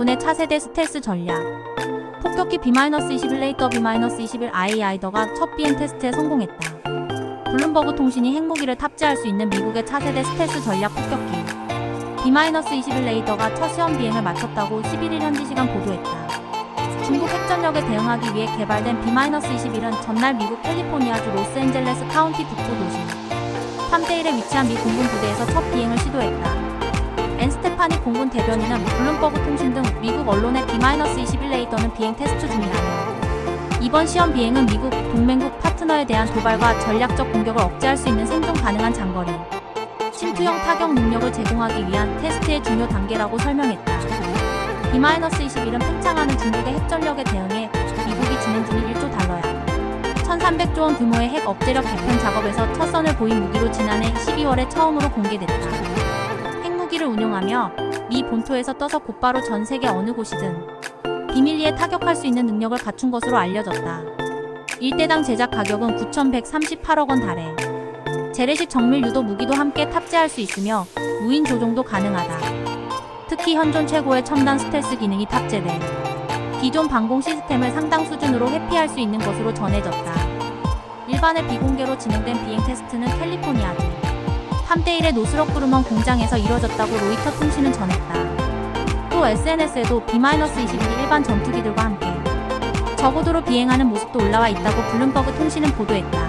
공군의 차세대 스텔스 전략. 폭격기 B-21 레이더 B-21 아이아이더가 첫 비행 테스트에 성공했다. 블룸버그 통신이 핵무기를 탑재할 수 있는 미국의 차세대 스텔스 전략 폭격기 B-21 레이더가 첫 시험 비행을 마쳤다고 11일 현지 시간 보도했다. 중국 핵전력에 대응하기 위해 개발된 B-21은 전날 미국 캘리포니아주 로스앤젤레스 카운티 북부 도시 팜데일에 위치한 미 공군 부대에서 첫 비행을 시도했다. 앤 스테파니 공군 대변인은 블룸버그 통신 등 미국 언론의 B-21 레이더는 비행 테스트 중이라며 이번 시험 비행은 미국 동맹국 파트너에 대한 도발과 전략적 공격을 억제할 수 있는 생존 가능한 장거리 침투형 타격 능력을 제공하기 위한 테스트의 중요 단계라고 설명했다. B-21은 팽창하는 중국의 핵전력에 대응해 미국이 진행 중인 1조 달러야. 1300조 원 규모의 핵 억제력 개편 작업에서 첫 선을 보인 무기로 지난해 12월에 처음으로 공개됐다. 핵무기를 운용하며 미 본토에서 떠서 곧바로 전 세계 어느 곳이든 비밀리에 타격할 수 있는 능력을 갖춘 것으로 알려졌다. 1대당 제작 가격은 9,138억 원 달해. 재래식 정밀 유도 무기도 함께 탑재할 수 있으며 무인 조종도 가능하다. 특히 현존 최고의 첨단 스텔스 기능이 탑재돼 기존 방공 시스템을 상당 수준으로 회피할 수 있는 것으로 전해졌다. 일반의 비공개로 진행된 비행 테스트는 캘리포니아주 함데일의 노스럭 그루먼 공장에서 이뤄졌다고 로이터 통신은 전했다. 또 SNS에도 B-21이 일반 전투기들과 함께 저고도로 비행하는 모습도 올라와 있다고 블룸버그 통신은 보도했다.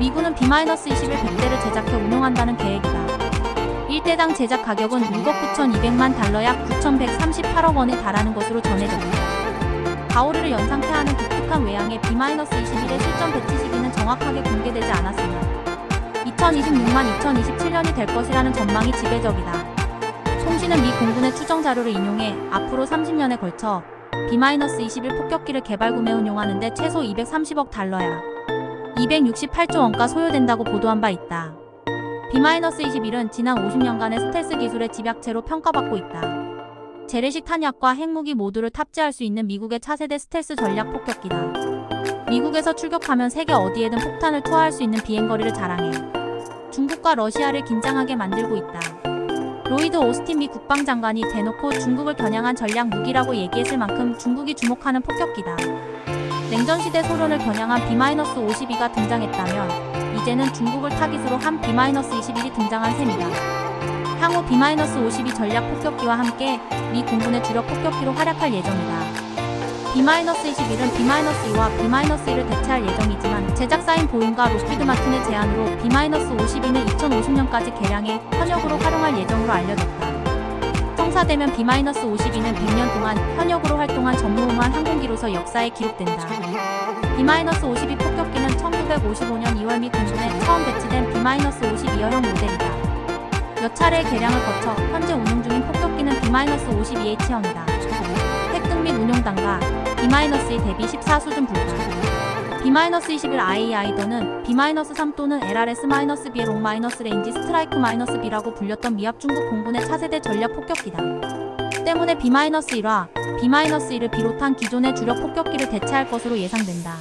미군은 B-21 100대를 제작해 운용한다는 계획이다. 1대당 제작 가격은 6억 9,200만 달러 약 9,138억 원에 달하는 것으로 전해졌다. 가오르를 연상케 하는 독특한 외양의 B-21의 실전 배치 시기는 정확하게 공개되지 않았으며 2026만 2027년이 될 것이라는 전망이 지배적이다. 통신은 미 공군의 추정 자료를 인용해 앞으로 30년에 걸쳐 B-21 폭격기를 개발 구매 운용하는 데 최소 230억 달러야 268조 원가 소요된다고 보도한 바 있다. B-21은 지난 50년간의 스텔스 기술의 집약체로 평가받고 있다. 재래식 탄약과 핵무기 모두를 탑재할 수 있는 미국의 차세대 스텔스 전략 폭격기다. 미국에서 출격하면 세계 어디에든 폭탄을 투하할 수 있는 비행거리를 자랑해 중국과 러시아를 긴장하게 만들고 있다. 로이드 오스틴 미 국방장관이 대놓고 중국을 겨냥한 전략 무기라고 얘기했을 만큼 중국이 주목하는 폭격기다. 냉전시대 소련을 겨냥한 B-52가 등장했다면 이제는 중국을 타깃으로 한 B-21이 등장한 셈이다. 향후 B-52 전략 폭격기와 함께 미 공군의 주력 폭격기로 활약할 예정이다. B-21은 B-2와 B-1을 대체할 예정이지만 제작사인 보잉과 로키드 마틴의 제안으로 B-52는 2050년까지 개량해 현역으로 활용할 예정으로 알려졌다. 성사되면 B-52는 100년 동안 현역으로 활동한 전무후무한 항공기로서 역사에 기록된다. B-52 폭격기는 1955년 2월 미 공군에 처음 배치된 B-52여형 모델이다. 몇 차례의 개량을 거쳐 현재 운용 중인 폭격기는 B-52H형이다. 핵등 및 운용 단가 B-2 대비 14 수준 불가. B-21 IA이더는 B-3 또는 LRS-B의 롱-레인지 스트라이크-B라고 불렸던 미합 중국 공군의 차세대 전략 폭격기다. 때문에 B-1화, B-1을 비롯한 기존의 주력 폭격기를 대체할 것으로 예상된다.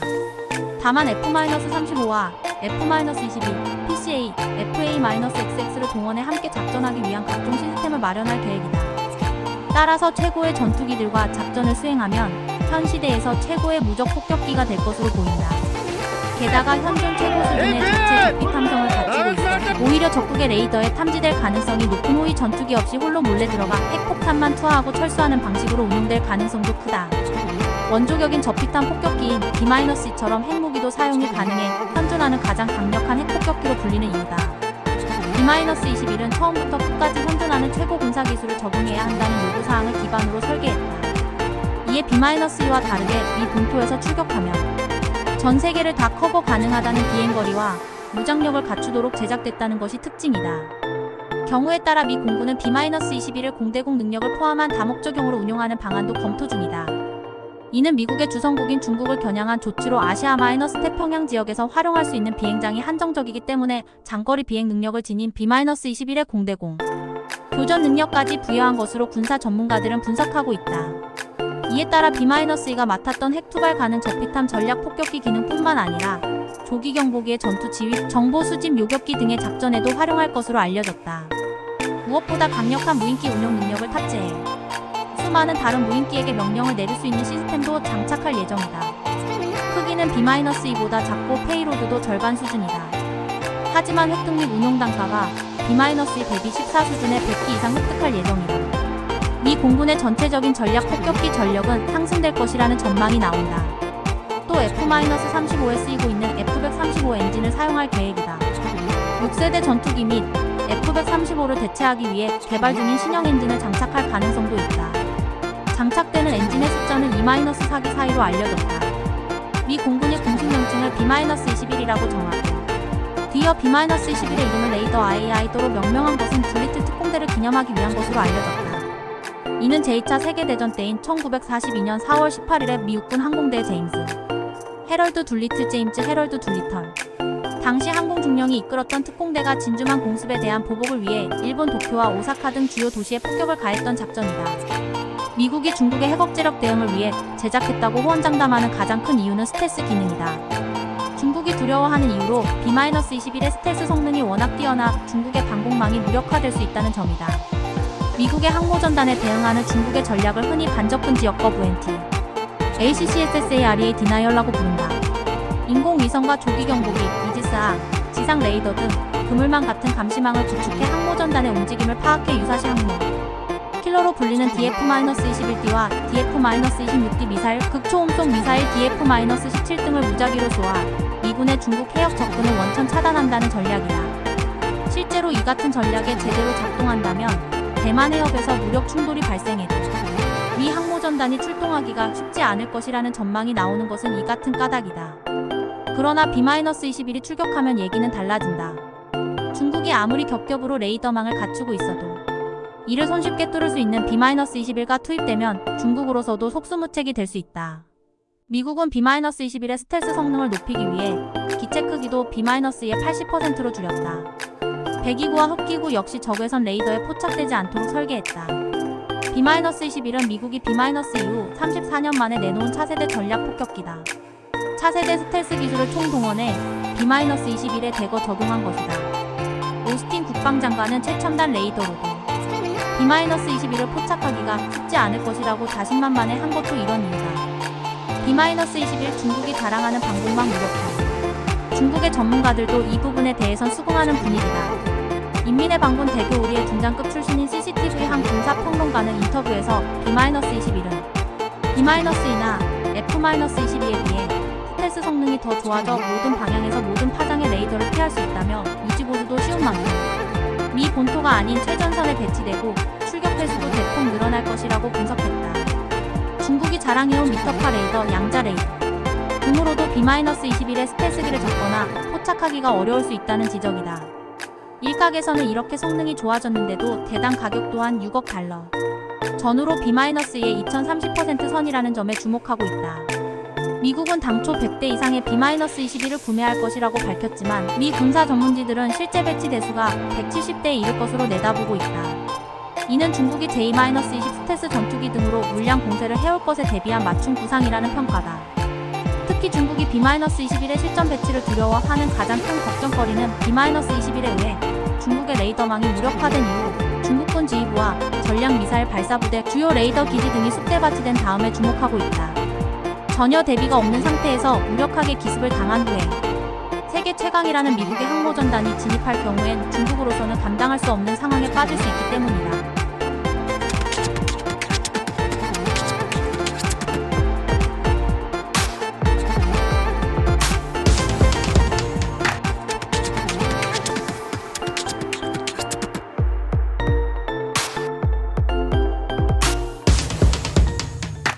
다만 F-35와 F-22, PCA, FA-XX를 동원해 함께 작전하기 위한 각종 시스템을 마련할 계획이다. 따라서 최고의 전투기들과 작전을 수행하면 현 시대에서 최고의 무적 폭격기가 될 것으로 보인다. 게다가 현존 최고 수준의 자체 적비 탐성을 가지고 있어 오히려 적국의 레이더에 탐지될 가능성이 높은 호위 전투기 없이 홀로 몰래 들어가 핵폭탄만 투하하고 철수하는 방식으로 운용될 가능성도 크다. 원조격인 저피탄 폭격기인 B-C처럼 핵무기도 사용이 가능해 현존하는 가장 강력한 핵폭격기로 불리는 이유다. B-21은 처음부터 끝까지 현존하는 최고 군사 기술을 적용해야 한다는 요구사항을 기반으로 설계했다. 이에 B-2와 다르게 미 본토에서 출격하면 전 세계를 다 커버 가능하다는 비행거리와 무장력을 갖추도록 제작됐다는 것이 특징이다. 경우에 따라 미 공군은 B-21을 공대공 능력을 포함한 다목적용으로 운용하는 방안도 검토 중이다. 이는 미국의 주성국인 중국을 겨냥한 조치로 아시아 마이너스 태평양 지역에서 활용할 수 있는 비행장이 한정적이기 때문에 장거리 비행 능력을 지닌 B-21의 공대공, 교전 능력까지 부여한 것으로 군사 전문가들은 분석하고 있다. 이에 따라 B-2가 맡았던 핵투발 가능 저피탐 전략 폭격기 기능뿐만 아니라 조기 경보기의 전투 지휘, 정보 수집 요격기 등의 작전에도 활용할 것으로 알려졌다. 무엇보다 강력한 무인기 운용 능력을 탑재해 수많은 다른 무인기에게 명령을 내릴 수 있는 시스템도 장착할 예정이다. 크기는 B-2보다 작고 페이로드도 절반 수준이다. 하지만 획득 및 운용 단가가 B-2 대비 14 수준의 100기 이상 획득할 예정이다. 미 공군의 전체적인 전략 폭격기 전력은 상승될 것이라는 전망이 나온다. 또 F-35에 쓰이고 있는 F-135 엔진을 사용할 계획이다. 6세대 전투기 및 F-135를 대체하기 위해 개발 중인 신형 엔진을 장착할 가능성도 있다. 장착되는 엔진의 숫자는 2-4기 사이로 알려졌다. 미 공군이 공식 명칭을 B-21이라고 정하고 뒤어 B-21의 이름을 레이더 IAI도로 명명한 것은 둘리트 특공대를 기념하기 위한 것으로 알려졌다. 이는 제2차 세계대전 때인 1942년 4월 18일에 미 육군 항공대 제임스 헤럴드 둘리트 제임스 헤럴드 둘리털 당시 항공 중령이 이끌었던 특공대가 진주만 공습에 대한 보복을 위해 일본 도쿄와 오사카 등 주요 도시에 폭격을 가했던 작전이다. 미국이 중국의 핵억제력 대응을 위해 제작했다고 호언장담하는 가장 큰 이유는 스텔스 기능이다. 중국이 두려워하는 이유로 B-21의 스텔스 성능이 워낙 뛰어나 중국의 방공망이 무력화될 수 있다는 점이다. 미국의 항모전단에 대응하는 중국의 전략을 흔히 반접근 지역거 VNT, ACCSSAREA 디나이얼라고 부른다. 인공위성과 조기 경보기, 이지스아, 지상 레이더 등 그물망 같은 감시망을 구축해 항모전단의 움직임을 파악해 유사시 항모. 킬러로 불리는 DF-21D와 DF-26D 미사일, 극초음속 미사일 DF-17 등을 무작위로 쏘아 미군의 중국 해역 접근을 원천 차단한다는 전략이다. 실제로 이 같은 전략에 제대로 작동한다면 대만 해협에서 무력 충돌이 발생해도 미 항모전단이 출동하기가 쉽지 않을 것이라는 전망이 나오는 것은 이 같은 까닭이다. 그러나 B-21이 출격하면 얘기는 달라진다. 중국이 아무리 격격으로 레이더망을 갖추고 있어도 이를 손쉽게 뚫을 수 있는 B-21가 투입되면 중국으로서도 속수무책이 될 수 있다. 미국은 B-21의 스텔스 성능을 높이기 위해 기체 크기도 B-의 80%로 줄였다. 배기구와 흡기구 역시 적외선 레이더에 포착되지 않도록 설계했다. B-21은 미국이 B- 이후 34년 만에 내놓은 차세대 전략 폭격기다. 차세대 스텔스 기술을 총동원해 B-21에 대거 적용한 것이다. 오스틴 국방장관은 최첨단 레이더로도 B-21을 포착하기가 쉽지 않을 것이라고 자신만만해 한 것도 이런 이유다. B-21 중국이 자랑하는 방공망 무력화. 중국의 전문가들도 이 부분에 대해선 수긍하는 분위기다. 인민의 방군 대교 우리의 중장급 출신인 CCTV 한 군사 평론가는 인터뷰에서 B-21은 B-2나 F-22에 비해 스텔스 성능이 더 좋아져 모든 방향에서 모든 파장의 레이더를 피할 수 있다며 유지보수도 쉬운 만큼 미 본토가 아닌 최전선에 배치되고 출격 횟수도 대폭 늘어날 것이라고 분석했다. 중국이 자랑해온 미터파 레이더, 양자 레이더 등으로도 B-21의 스텔스기를 잡거나 포착하기가 어려울 수 있다는 지적이다. 일각에서는 이렇게 성능이 좋아졌는데도 대당 가격 또한 6억 달러. 전후로 B-의 2030% 선이라는 점에 주목하고 있다. 미국은 당초 100대 이상의 B-21을 구매할 것이라고 밝혔지만 미 군사 전문지들은 실제 배치 대수가 170대에 이를 것으로 내다보고 있다. 이는 중국이 J-20 스텔스 전투기 등으로 물량 공세를 해올 것에 대비한 맞춤 구상이라는 평가다. 특히 중국이 B-21의 실전 배치를 두려워하는 가장 큰 걱정거리는 B-21에 의해 중국의 레이더망이 무력화된 이후 중국군 지휘부와 전략 미사일 발사부대, 주요 레이더 기지 등이 숙대밭이 다음에 주목하고 있다. 전혀 대비가 없는 상태에서 무력하게 기습을 당한 후에 세계 최강이라는 미국의 항모전단이 진입할 경우엔 중국으로서는 감당할 수 없는 상황에 빠질 수 있기 때문이다.